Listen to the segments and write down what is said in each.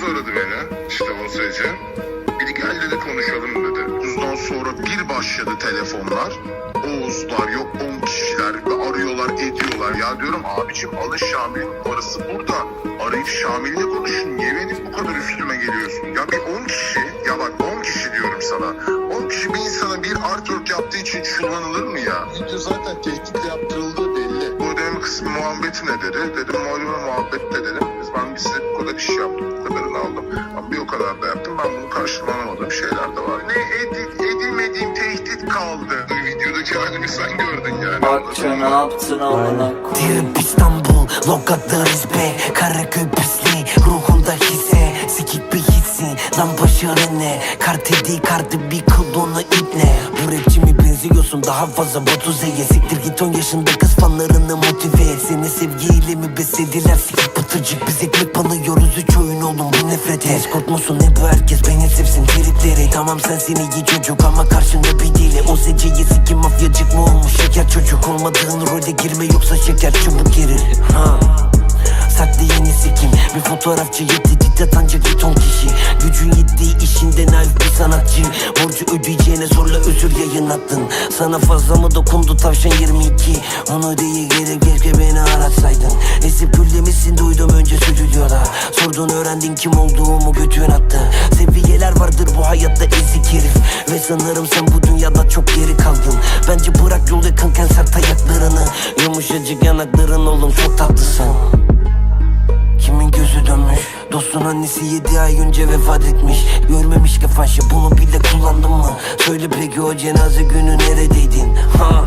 Oğuz aradı beni. İşte Oğuz Ece. Bir gel dedi konuşalım dedi. Oğuz'dan sonra bir başladı telefonlar. Oğuzlar yok 10 kişiler ve arıyorlar ediyorlar. Ya diyorum abicim alın Şamil'in numarası burada. Arayıp Şamil'le konuşun. Niye benim bu kadar üstüme geliyorsun? Ya bir 10 kişi ya bak 10 kişi diyorum sana. 10 kişi bir insana bir artwork yaptığı için çullanılır mı ya? Video zaten tehditle yaptırıldığı belli. Bu ödeme kısmı muhabbeti ne dedi? Dedim malum muhabbet kaldı. Videodaki halimi sen gördün yani. Akça ne yaptın amına koyayım Dirip İstanbul, lokatlarız be Karaköy pisliği, ruhunda hissin, lan başarı ne? Kartı bir klonu ipne Bu rapçi mi benziyorsun? Daha fazla botu zeye. Siktir git 10 yaşında kız fanlarını motive et. Seni sevgiyle mi beslediler? Sikik pıtırcık Biz ekmek banıyoruz. Üç oyun oğlum bu nefret et. Musun? Ne bu herkes beni sevsin. Tripleri Tamam sensin iyi çocuk ama karşında bir deli. O zeciye sikim mafyacık mı olmuş? Şeker çocuk Olmadığın role girme yoksa şeker çubuk gelir. Ha. Saklı yeni sikim. Bir fotoğrafçı yetti diktat ancak bir ton kişi. Gücün yettiği işinde naif bir sanatçı. Borcu ödeyeceğine zorla özür yayınlattın. Sana fazla mı dokundu tavşan 22 Onu değil gerek keşke beni aratsaydın. Esip güllemişsin duydum önce stüdyoda Sordun öğrendin kim olduğumu götün attı. Seviyeler vardır bu hayatta ezik herif. Ve sanırım sen bu dünyada çok geri kaldın. Bence bırak yol yakınken sert ayaklarını. Yumuşacık yanakların oğlum çok tatlısın. Kimin gözü dönmüş Dostun annesi yedi ay önce vefat etmiş. Görmemiş ki fahşe bunu bile kullandın mı? Söyle peki o cenaze günü neredeydin? Ha?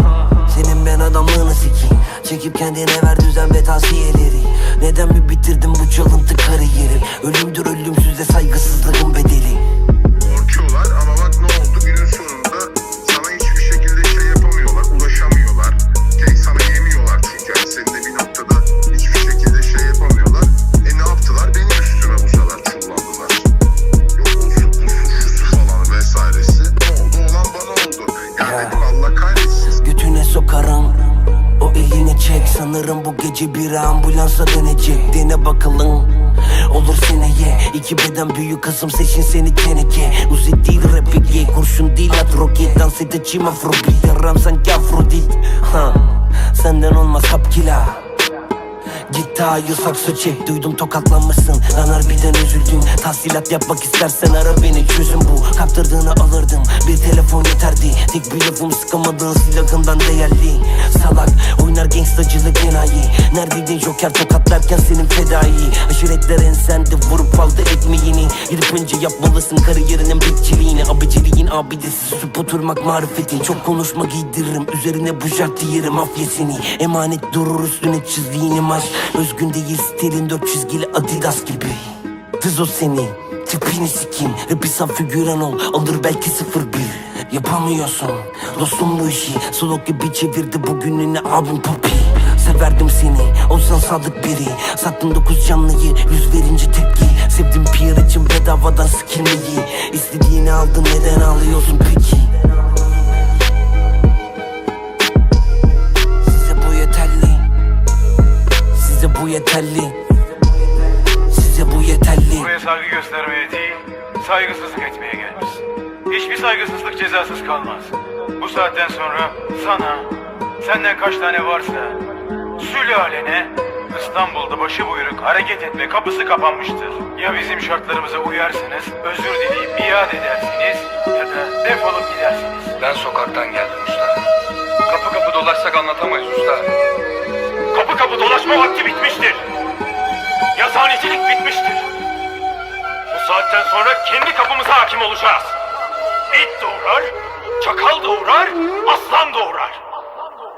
Senin ben adamlığını sikeyim. Çekip kendine ver düzen ve tavsiyeleri. Neden mi bitirdin bu çalıntı kariyeri? Ölümdür ölümsüzde saygısızlığın bedeli elini çek. Sanırım bu gece bir ambulansa dönecek. Dene bakalım. Olur seneye iki beden büyük kızım seçin seni teneke. Uzi değil rap ye. Kurşun değil at roket Dans edeceğim afrobeat. Yaram sanki afrodit. Ha. Senden olmaz kapkila Git iyi saksı çek Duydum tokatlanmışsın Lan harbiden üzüldüm Tahsilat yapmak istersen ara beni. Çözüm bu Kaptırdığını alırdım. Bir telefon yeterdi Tek bir lafım sıkamadığın silahından değerli. Salak oynar gangstacılık enayi. Neredeydin joker tokatlarken senin fedai. Aşiretler ensende vurup aldı ekmeğini. Gidip önce yapmalısın kariyerinin bekçiliğini Abiciliğin abidesi sup oturmak marifetin. Çok konuşma giydiririm Üzerine bu şartı yerim afyesini. Emanet durur üstüne çizdiğin imaj Özgün değil stilin dört çizgili adidas gibi. Tız o seni Tipini sikim Rapi sen figüran ol Alır belki sıfır bir. Yapamıyorsun Dostum bu işi Slok gibi çevirdi bugününü abim papi Severdim seni Olsan sadık biri. Sattın dokuz canlıyı Yüz verince tepki. Sevdim PR için bedavadan sikilmeyi İstediğini aldın neden ağlıyorsun saygısızlık cezasız kalmaz. Bu saatten sonra sana, senden kaç tane varsa, sülalene İstanbul'da başı buyruk hareket etme kapısı kapanmıştır. Ya bizim şartlarımıza uyarsınız, özür dileyip iade edersiniz ya da defolup gidersiniz. Ben sokaktan geldim usta. Kapı kapı dolaşsak anlatamayız usta. Kapı kapı dolaşma vakti bitmiştir. Yazhanecilik bitmiştir. Bu saatten sonra kendi kapımıza hakim olacağız. İt doğurar, çakal doğurar, aslan doğurar.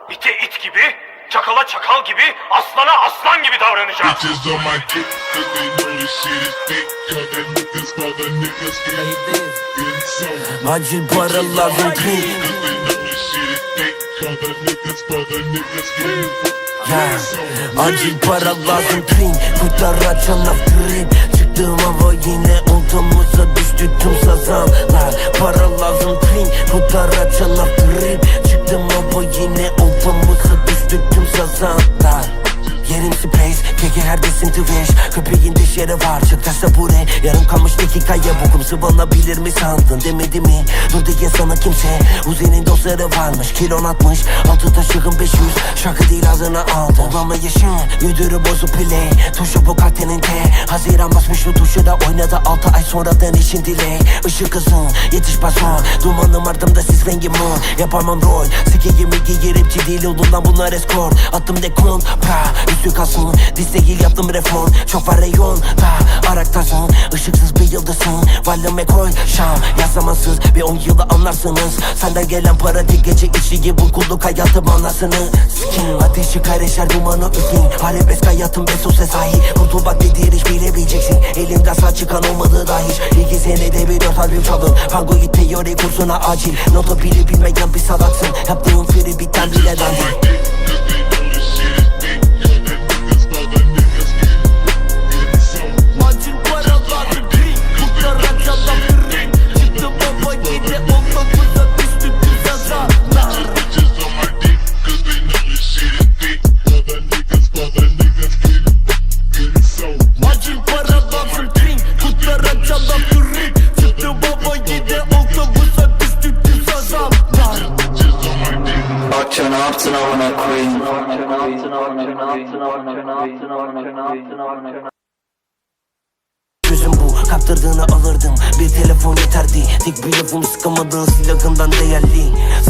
İte it gibi, çakala çakal gibi, aslana aslan gibi davranacağız. Bitches on my dick, cause they know this shit is thick. Cut that niggas for the niggas get insane. Acil para lazım Cause they know this shit is thick. Cut the niggas for the niggas get Ya, Acil para lazım pink Kurtar açan after'in Çıktığım hava yine Omzumuza düştü tüm sazanlar. Para lazım pink Kurtar açan after'in Çıktığım hava yine Omzumuza düştü tüm sazanlar Yerim space, keke herdesin Twitch Köpeğin dişleri var, çıktıysa buraya Yarım kalmış dakikaya bokum sıvanabilir mi sandın demedi mi? Dur diye sana kimse Uzi'nin dostları varmış. Kilon atmış Altı taşığın 500 şarkı değil ağzına aldı. Olama yaşın müdürü bozu play Tuşu bu kartenin T Haziran basmış şu tuşu da oynadı. Altı ay sonradan işin delay Işık hızın yetiş pason Dumanım ardımda siz rengi mor. Yapamam rol Sikeyim ilgi rapçi değil yolundan bunlar eskort Attım dekont pra Kalsın Diz değil yaptım reform. Çok var reyon da Araktasın Işıksız bir yıldızsın Valime koy şam. Yazamansız bir on yılı anlarsınız. Senden gelen para değil gece işi bu kulluk hayatım anlasını Sikim ateşi karışar dumanı üfleyin Arabesk hayatım beso ses sahi. Kurtulmak nedir hiç bilemeyeceksin. Elimden sağ çıkan olmadı dahi İki senede bir dört albüm çaldın Pangoid teori kursuna acil. Nota bile bilmeyen bir salaksın. Yaptığın free biten bile dandik ne yaptın amına kaptırdığını alırdım. Bir telefon yeterdi. Tek bir lafım sıkamadığın silahından değerli.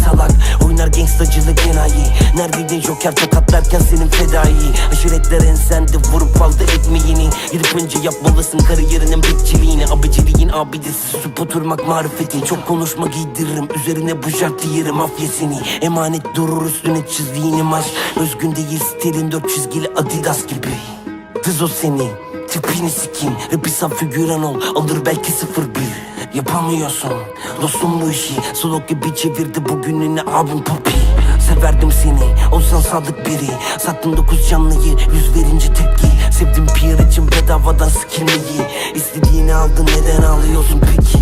Salak. Oynar gangstacılık enayi. Neredeydin joker? Tokatlarken senin fedai. Aşiretler ensende vurup aldı ekmeğini. Gidip önce yapmalısın kariyerinin bekçiliğini Abiciliğin abidesi. Susup oturmak marifetin. Çok konuşma giydiririm. Üzerine bu şartı yerim afyesini. Emanet durur üstüne çizdiğin imaj Özgün değil stilin dört çizgili adidas gibi. Tız o seni Tipini sikeyim Rapi sen figüran ol. Alır belki sıfır bir. Yapamıyorsun. Dostum bu işi. Slok gibi çevirdi bugününü abim papi Severdim seni. Olsan sadık biri. Sattım dokuz canlıyı. Yüz verince tepki. Sevdim PR için bedavadan sikilmeyi. İstediğini aldın. Neden ağlıyorsun peki?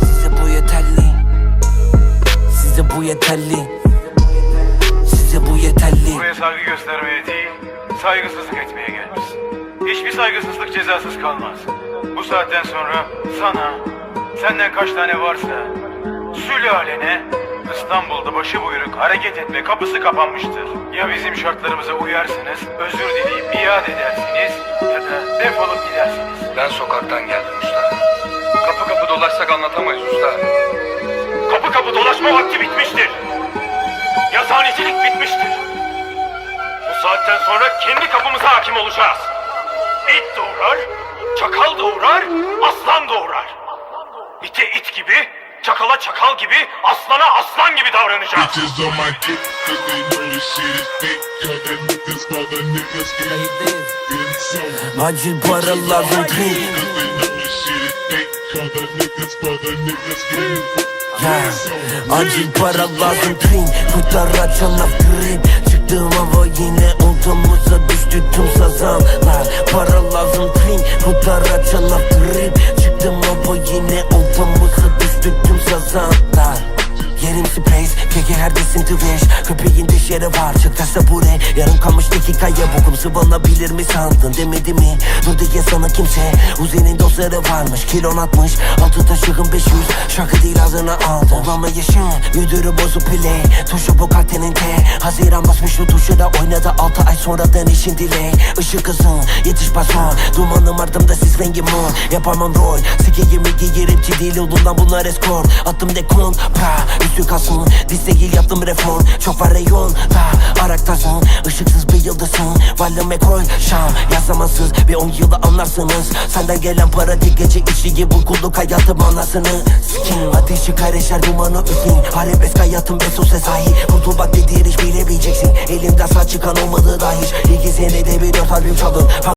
Size bu yeterli. Size bu yeterli saygı göstermeye değil, saygısızlık etmeye gelmişsin. Hiçbir saygısızlık cezasız kalmaz. Bu saatten sonra sana, senden kaç tane varsa, sülalene İstanbul'da başı buyruk hareket etme kapısı kapanmıştır. Ya bizim şartlarımıza uyarsınız, özür dileyip iade edersiniz ya da defolup gidersiniz. Ben sokaktan geldim usta. Kapı kapı dolaşsak anlatamayız usta. Kapı kapı dolaşma vakti bitmiştir. Yazhanecilik bitmiştir. Saatten sonra kendi kapımıza hakim olacağız. İt doğurar, çakal doğurar, aslan doğurar. İte it gibi, çakala çakal gibi, aslana aslan gibi davranacağız. Bitches on my dick, cause they know this shit is big. Other niggas, other niggas getting, getting some. Acil para lazım Cause they know this shit is niggas, niggas acil para lazım drink Kurtlar Çıktığım hava yine oltamıza düştü tüm sazanlar Para lazım drink Kurtlar açan grip Çıktığım hava yine oltamıza düştü tüm sazanlar Yerim space, keke herkesin Twitch Köpeğin diş yeri var, çıktıysa buraya Yarım kalmış dakikaya bokum sıvanabilir mi sandın demedi mi? Dur diye sana kimse Uzi'nin dostları varmış. Kilon atmış Altı taşığın 500 şarkı değil ağzına aldı. Olama yaşın müdürü bozu play Tuşu bu kartenin T. Haziran basmış şu tuşu da oynadı. Altı ay sonradan işin delay Işık hızın yetiş pason Dumanım ardımda siz rengi mor. Yapamam rol Sikeyim ilgi rapçi değil yolundan bunlar eskort Attım dekont pra Üstü kalsın Diz değil yaptım reform. Çok var reyon da Araktasın. Işıksız bir yıldızsın Valime koy şam Yazamansız bir on yılı anlarsınız. Senden gelen para değil gece işi bu kulluk hayatım anlasını Sikim ateşi karışar dumanı üfleyin Arabesk hayatım beso ses sahi. Kurtulmak nedir hiç bilemeyeceksin. Elimden sağ çıkan olmadı dahi İki senede bir dört albüm çaldın